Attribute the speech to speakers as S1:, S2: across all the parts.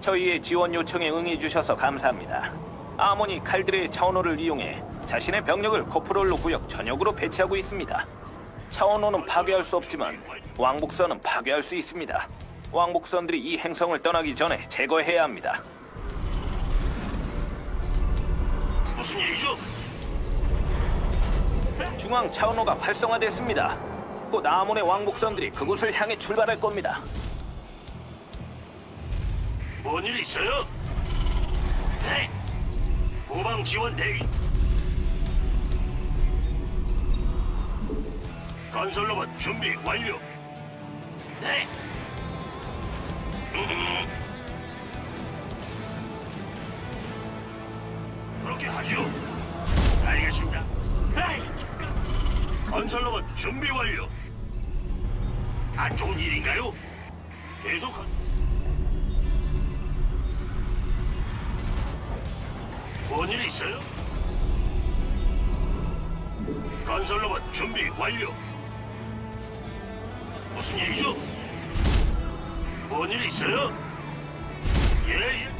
S1: 저희의 지원 요청에 응해주셔서 감사합니다. 아모니 칼들의 차원호를 이용해 자신의 병력을 코프롤로 구역 전역으로 배치하고 있습니다. 차원호는 파괴할 수 없지만 왕복선은 파괴할 수 있습니다. 왕복선들이 이 행성을 떠나기 전에 제거해야 합니다.
S2: 무슨 일이죠?
S1: 중앙 차원호가 활성화됐습니다. 곧 아몬의 왕복선들이 그곳을 향해 출발할 겁니다.
S2: 뭔일 있어요? 네. 후방 지원 대기. 건설 로봇 준비 완료. 네. 음. 그렇게 하죠. 알겠습니다. 에이! 건설 로봇 준비 완료. 안 좋은 일인가요? 계속 뭔일 있어요? 건설 로봇 준비 완료. 무슨 일이죠? 뭔일 있어요? 예, 예.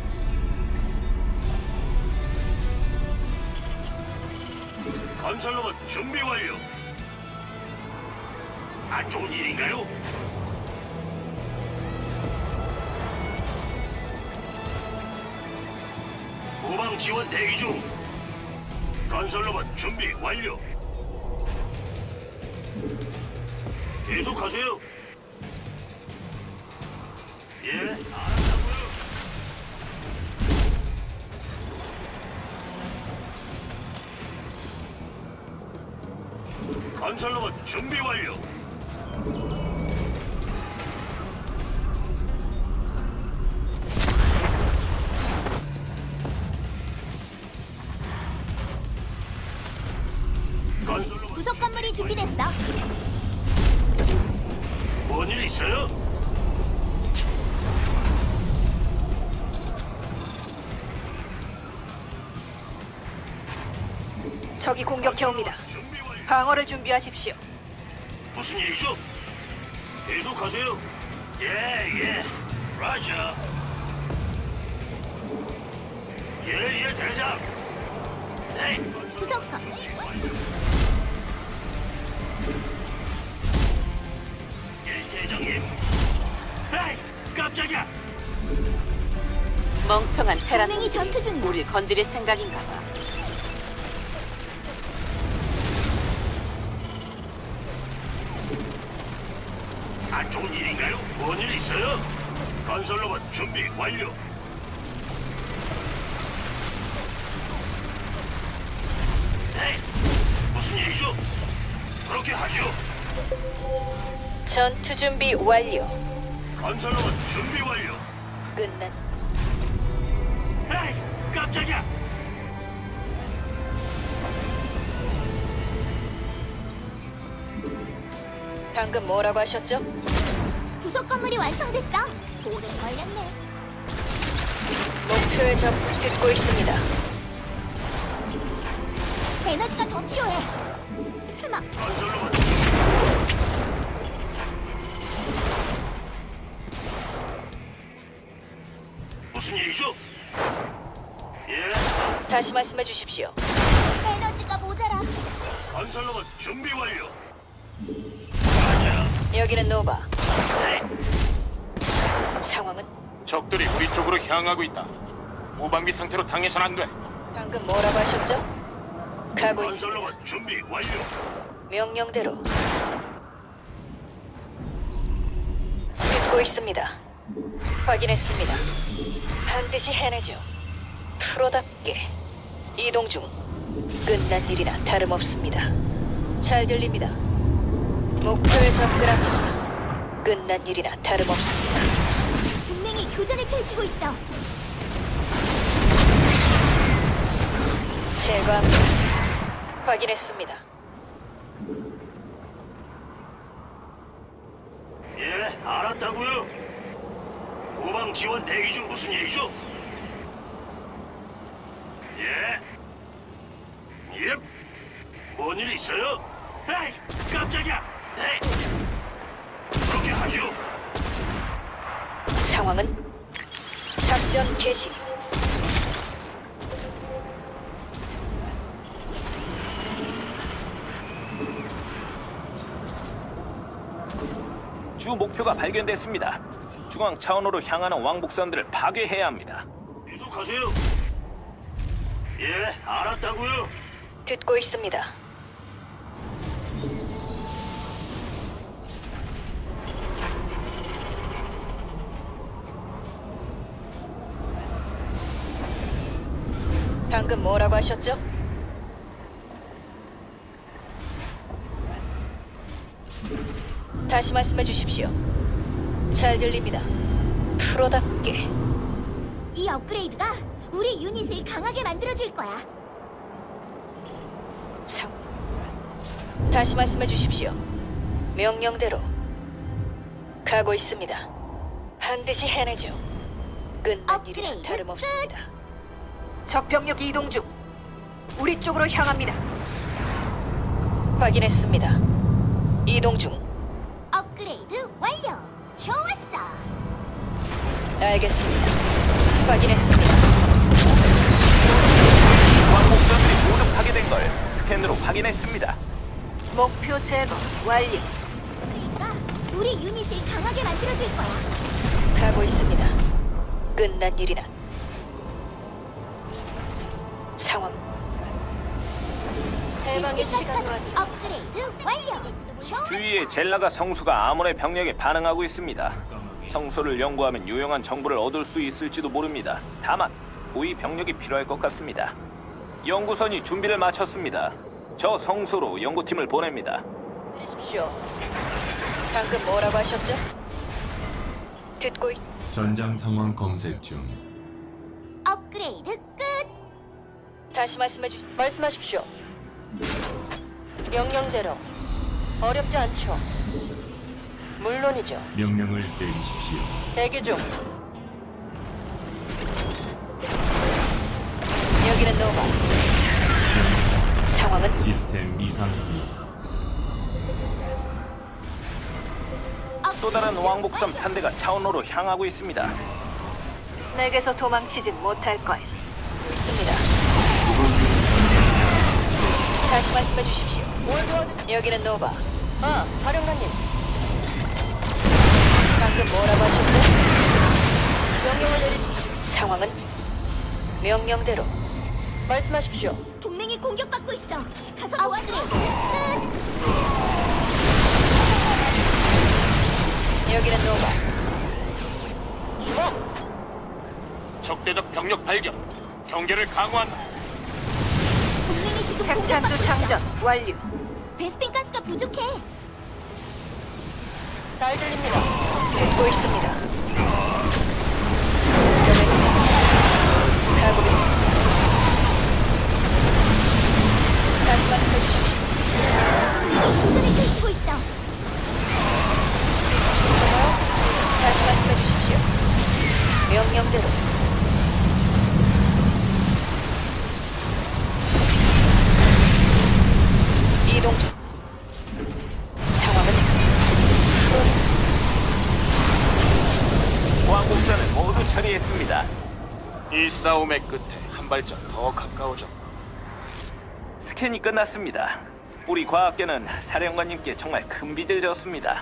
S2: 건설 로봇 준비 완료. 안 좋은 일인가요? 지원 대기 중. 건설 로봇 준비 완료. 계속하세요.
S3: 적이 공격해 옵니다. 방어를 준비하십시오.
S2: 무슨 일이죠? 계속하세요. 예, 예. 라자. 예, 예, 대장. 네.
S4: 건물
S2: 예, 대장님. 에이, 깜짝이야.
S3: 멍청한 테란
S4: 동맹이 전투.
S3: 우릴 건드릴 생각인가 봐.
S2: 안 좋은 일인가요? 뭔일 있어요? 건설 로봇 준비 완료. 네. 무슨 일이죠? 그렇게 하죠.
S3: 전투 준비 완료.
S2: 건설 로봇 준비 완료.
S3: 끝난
S2: 에이, 깜짝이야.
S3: 방금 뭐라고 하셨죠?
S4: 구속 건물이 완성됐어. 오래 걸렸네.
S3: 목표에 접근 듣고 있습니다.
S4: 에너지가 더 필요해. 설마.
S2: 무슨 일이죠? 예,
S3: 다시 말씀해 주십시오.
S4: 에너지가 모자라.
S2: 건설 로봇 준비 완료. 맞아.
S3: 여기는 노바.
S2: 네.
S3: 상황은
S5: 적들이 우리 쪽으로 향하고 있다. 무방비 상태로 당해선 안 돼.
S3: 방금 뭐라고 하셨죠? 가고 있습니다.
S2: 로봇 준비 완료.
S3: 명령대로 듣고 있습니다. 확인했습니다. 반드시 해내죠. 프로답게 이동 중 끝난 일이나 다름없습니다. 잘 들립니다. 목표에 접근합니다. 끝난 일이나 다름없습니다.
S4: 교전을 펼치고 있어.
S3: 제거합니다. 확인했습니다.
S2: 예, 알았다고요. 후방 지원 대기 중 무슨 일이죠? 예. 예. 뭔일 있어요? 에이, 깜짝이야. 네. 그렇게 하죠.
S3: 상황은 작전 개시.
S1: 주 목표가 발견됐습니다. 중앙 차원호로 향하는 왕복선들을 파괴해야 합니다.
S2: 계속하세요. 예, 알았다고요.
S3: 듣고 있습니다. 방금 뭐라고 하셨죠? 다시 말씀해 주십시오. 잘 들립니다. 프로답게
S4: 이 업그레이드가 우리 유닛을 강하게 만들어줄 거야.
S3: 상. 다시 말씀해 주십시오. 명령대로 가고 있습니다. 반드시 해내죠. 끝난
S4: 업그레이드
S3: 다름없습니다. 적 병력 이동 중. 우리 쪽으로 향합니다. 확인했습니다. 이동 중.
S4: 업그레이드 완료. 좋았어.
S3: 알겠습니다. 확인했습니다.
S1: 왕복선들이 모두 파괴된 걸 스캔으로 확인했습니다.
S3: 목표 제거 완료.
S4: 업그레이드가 우리 유닛을 강하게 만들어줄 거야.
S3: 가고 있습니다. 끝난 일이라.
S4: 시간이 왔어. 업그레이드 완료.
S1: 주위에 젤라가 성수가 아몬의 병력에 반응하고 있습니다. 성소를 연구하면 유용한 정보를 얻을 수 있을지도 모릅니다. 다만 고위 병력이 필요할 것 같습니다. 연구선이 준비를 마쳤습니다. 저 성소로 연구팀을 보냅니다.
S3: 들으십시오. 방금 뭐라고 하셨죠? 듣고 있...
S6: 전장 상황 검색 중.
S4: 업그레이드 끝.
S3: 다시 말씀해 주...
S7: 말씀하십시오. 명령대로 어렵지 않죠. 물론이죠.
S6: 명령을 내리십시오.
S7: 대기 중.
S3: 여기는 노바. 상황은
S6: 시스템 이상.
S1: 또 다른 왕복선 편대가 차원호로 향하고 있습니다.
S3: 내게서 도망치진 못할 거야. 있습니다. 다시 말씀해 주십시오.
S7: 뭘 도와드...
S3: 여기는 노바.
S7: 아, 사령관님.
S3: 방금 뭐라고 하셨죠?
S7: 명령을 내리십시오.
S3: 상황은 명령대로
S7: 말씀하십시오.
S4: 동맹이 공격받고 있어. 가서 도와줘. 끝.
S3: 여기는 노바.
S7: 주목!
S5: 적대적 병력 발견. 경계를 강화한다.
S4: 지금 공격받고 있어.
S3: 완료.
S4: 베스핀 가스가 부족해.
S7: 잘 들립니다.
S3: 듣고 있습니다. 가고 있- 다시 말씀해 주십시오.
S4: 교전을 펼치고 있어.
S3: 다시 말씀해 주십시오. 명령대로 이동 중. 상황은
S1: 왕복선을 모두 처리했습니다.
S5: 이 싸움의 끝에 한 발짝 더 가까워져.
S1: 스캔이 끝났습니다. 우리 과학계는 사령관님께 정말 큰 빚을 졌습니다.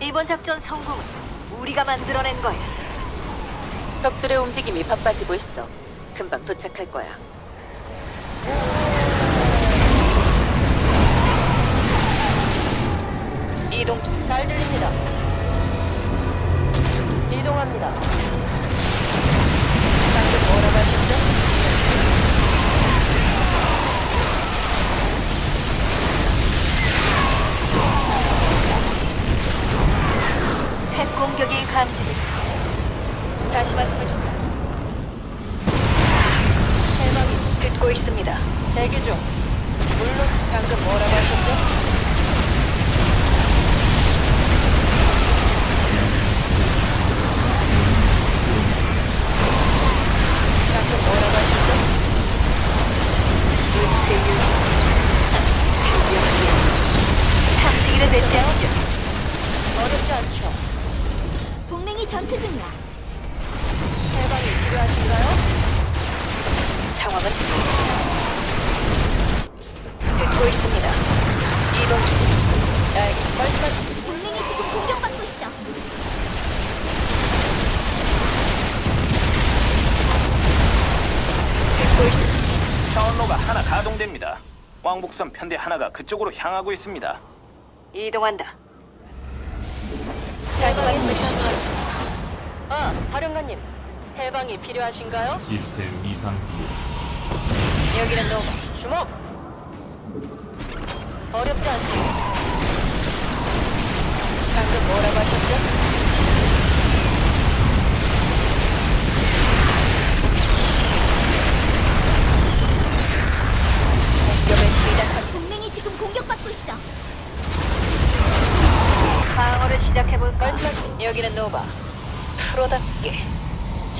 S3: 이번 작전 성공은 우리가 만들어낸 거야.
S8: 적들의 움직임이 바빠지고 있어. 금방 도착할 거야.
S3: 이동
S7: 잘 들립니다. 이동합니다.
S3: 방금 뭐라고 하셨죠? 핵 공격이 감지됐 다시 말씀해 주세요.
S7: 해방이
S3: 듣고 있습니다. 대기 중. 물론 방금 뭐라고 하셨죠? 시죠.
S7: 어렵지 않죠.
S4: 동맹이 전투 중이야.
S7: 해방이 필요하신가요?
S8: 상황은 듣고 있습니다. 이동 중. 알
S7: 말씀하십시오.
S4: 동맹이 지금 공격받고 있어.
S8: 듣고 있습니다.
S1: 차원로가 하나 가동됩니다. 왕복선 편대 하나가 그쪽으로 향하고 있습니다.
S8: 이동한다. 다시 말씀해 주십시오.
S7: 아, 사령관님. 해방이 필요하신가요?
S6: 시스템 이상 비행
S8: 여기는 노바.
S7: 주목. 어렵지 않죠.
S8: 방금 뭐라고 하셨죠?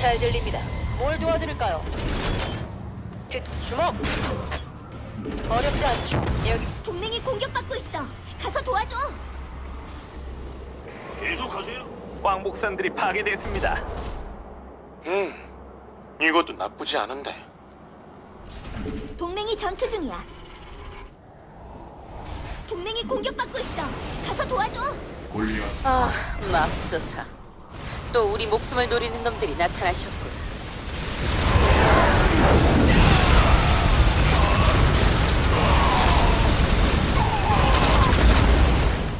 S8: 잘 들립니다.
S7: 뭘 도와드릴까요?
S8: 듣
S7: 주목. 어렵지 않죠.
S8: 여기
S4: 동맹이 공격받고 있어. 가서 도와줘.
S2: 계속하세요.
S1: 왕복선들이 파괴됐습니다.
S5: 음, 이것도 나쁘지 않은데.
S4: 동맹이 전투 중이야. 동맹이 공격받고 있어. 가서 도와줘.
S6: 골리앗
S8: 아 맙소사. 또 우리 목숨을 노리는 놈들이 나타나셨군.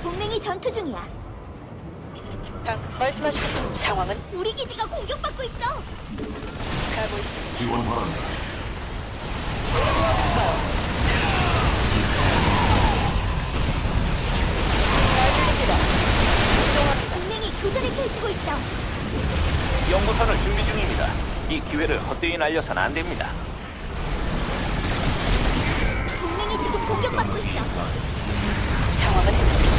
S4: 동맹이 전투 중이야.
S8: 방금
S7: 말씀하십시오.
S8: 상황은
S4: 우리 기지가 공격받고 있어.
S8: 가고 있습니다.
S6: 지원 바란다.
S7: 잘 들립니다.
S4: 동맹이 교전을 펼치고 있어.
S1: 연구선을 준비 중입니다. 이 기회를 헛되이 날려선 안 됩니다.
S4: 동맹이 지금 공격받고 있어.
S8: 상황은
S7: 잘 들립니다.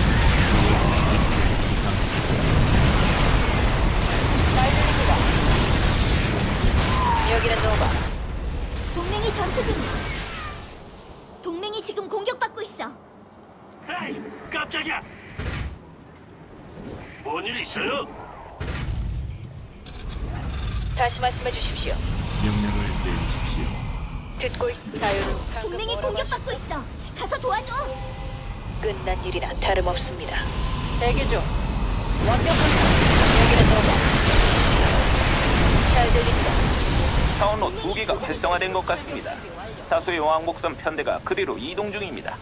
S8: 여기는 노바.
S4: 동맹이 전투 중이야. 동맹이 지금 공격받고 있어.
S2: 에이, 깜짝이야. 뭔 일 있어요?
S8: 다시 말씀해 주십시오.
S6: 명령을 내리십시오.
S8: 듣고 있 자유는 방금
S4: 동맹이
S8: 뭐라고
S4: 공격받고 있어. 가서 도와줘.
S8: 끝난 일이나 다름없습니다.
S7: 대기 중. 완벽한
S8: 여기는 노바. 잘 들립니다.
S1: 차원로 두 개가 활성화된 것 같습니다. 다수의 왕복선 편대가 그리로 이동 중입니다.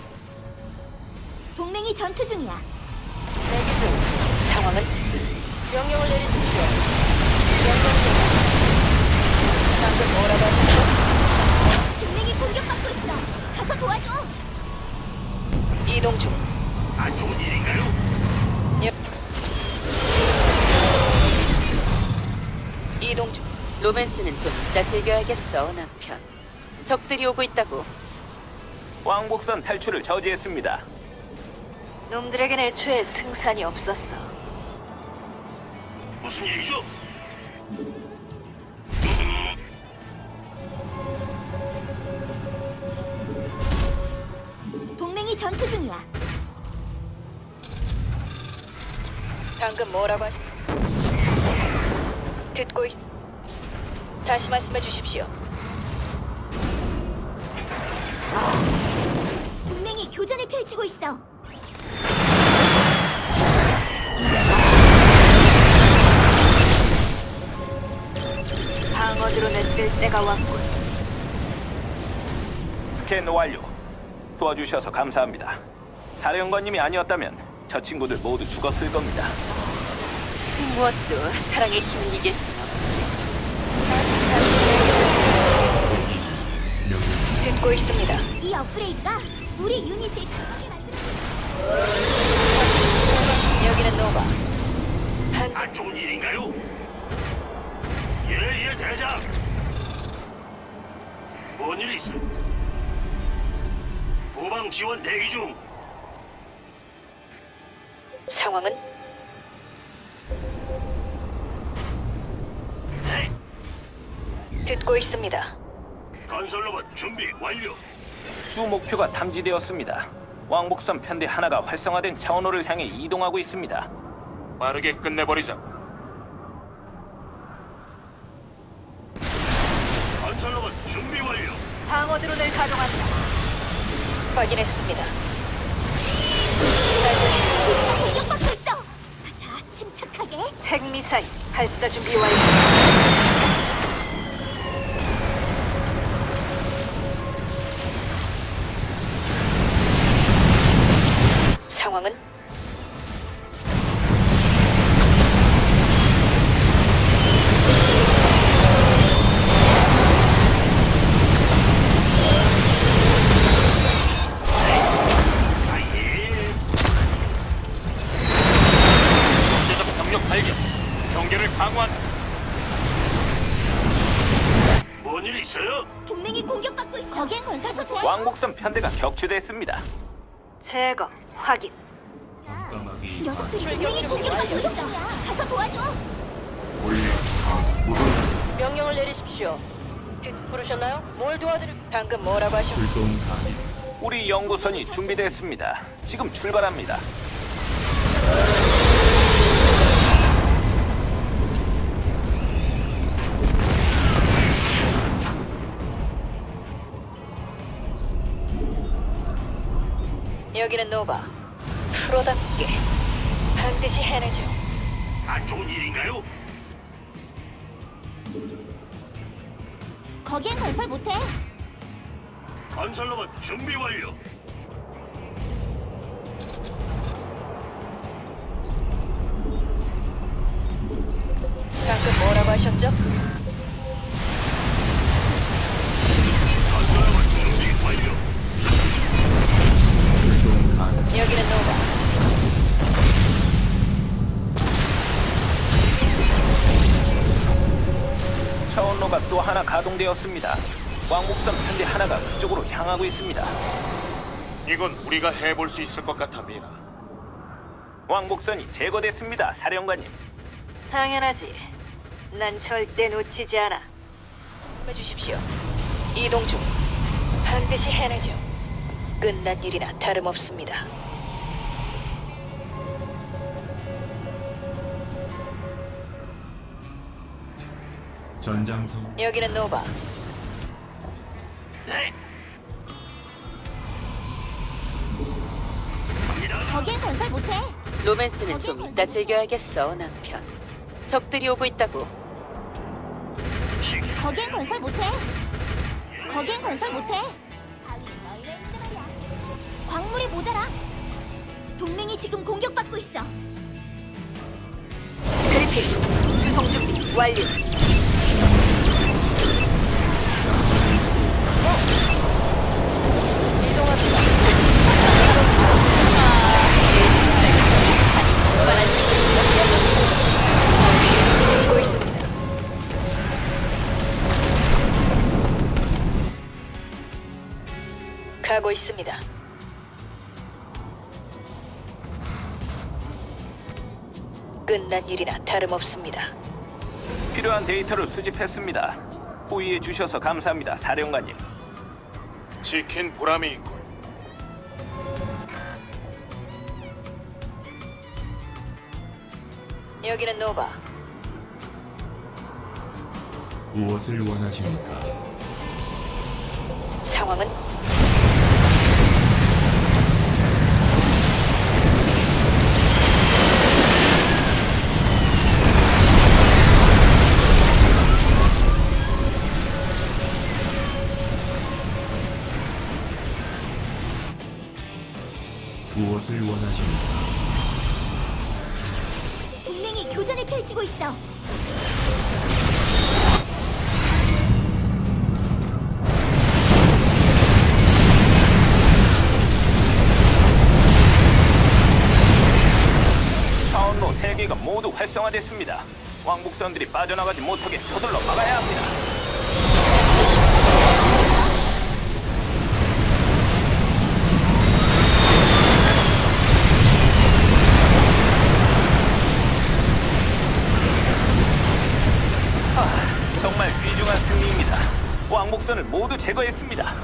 S4: 동맹이 전투 중이야.
S7: 대기 중.
S8: 상황은
S7: 명령을 내리십시오. 명령
S8: 방금 뭐라고 하셨죠?
S4: 동맹이 공격받고 있어. 가서 도와줘.
S8: 이동 중.
S2: 안 좋은 일인가요?
S8: 여- 이동 중. 로맨스는 좀 이따 즐겨야겠어, 남편. 적들이 오고 있다고.
S1: 왕복선 탈출을 저지했습니다.
S3: 놈들에겐 애초에 승산이 없었어.
S2: 무슨 일이죠?
S4: 전투 중이야.
S8: 방금 뭐라고 하셨? 듣고 있. 다시 말씀해 주십시오.
S4: 동맹이 교전을 펼치고 있어.
S3: 방어드로 내쓸 때가 왔군.
S1: 스캔 완료. 도와주셔서 감사합니다. 사령관님이 아니었다면 저 친구들 모두 죽었을 겁니다.
S8: 무엇도 사랑의 힘을 이길 수는 없지. 듣고 있습니다.
S4: 이 업그레이드가 우리 유닛을 강하게 만들어.
S8: 여기는 노바. 반
S2: 안 좋은 일인가요? 예, 예, 대장. 뭔 일 있어? 후방 지원 대기 중.
S8: 상황은
S2: 네,
S8: 듣고 있습니다.
S2: 건설 로봇 준비 완료.
S1: 주 목표가 탐지되었습니다. 왕복선 편대 하나가 활성화된 차원호를 향해 이동하고 있습니다.
S5: 빠르게 끝내버리자.
S2: 건설 로봇 준비 완료.
S3: 방어 드론을 가동한다.
S8: 확인했습니다.
S4: 우리가 공격받고 있어. 자, 침착하게.
S3: 핵미사일 발사 준비 완료.
S1: 우리 연구선이 준비됐습니다. 지금 출발합니다.
S8: 여기는 노바. 프로답게 반드시 해내죠.
S2: 안 좋은 일인가요?
S4: 거기엔 건설 못해.
S2: 건설로봇 준비 완료.
S8: 방금 뭐라고 하셨죠?
S2: 건설로봇 준비 완료.
S6: 출동 가능
S8: 여기는 노바.
S1: 차원로가 또 하나 가동되었습니다. 왕복선 편대 하나가 그쪽으로 향하고 있습니다.
S5: 이건 우리가 해볼 수 있을 것 같아, 미나.
S1: 왕복선이 제거됐습니다, 사령관님.
S3: 당연하지. 난 절대 놓치지 않아.
S8: 해주십시오. 이동 중. 반드시 해내죠. 끝난 일이나 다름없습니다.
S6: 전장성
S8: 여기는 노바. 로맨스는 좀 이따 즐겨야겠어, 남편. 적들이 오고 있다고.
S4: 거기엔 건설 못해. 거기엔 건설 못해. 광물이 모자라. 동맹이 지금 공격받고 있어.
S3: 그리핀 수송 준비 완료.
S8: 끝난 일이나 다름없습니다.
S1: 필요한 데이터를 수집했습니다. 호의해 주셔서 감사합니다, 사령관님.
S5: 지킨 보람이 있고.
S8: 여기는 노바.
S6: 무엇을 원하십니까?
S8: 상황은
S1: 빠져나가지 못하게 서둘러 막아야 합니다. 아, 정말 귀중한 승리입니다. 왕복선을 모두 제거했습니다.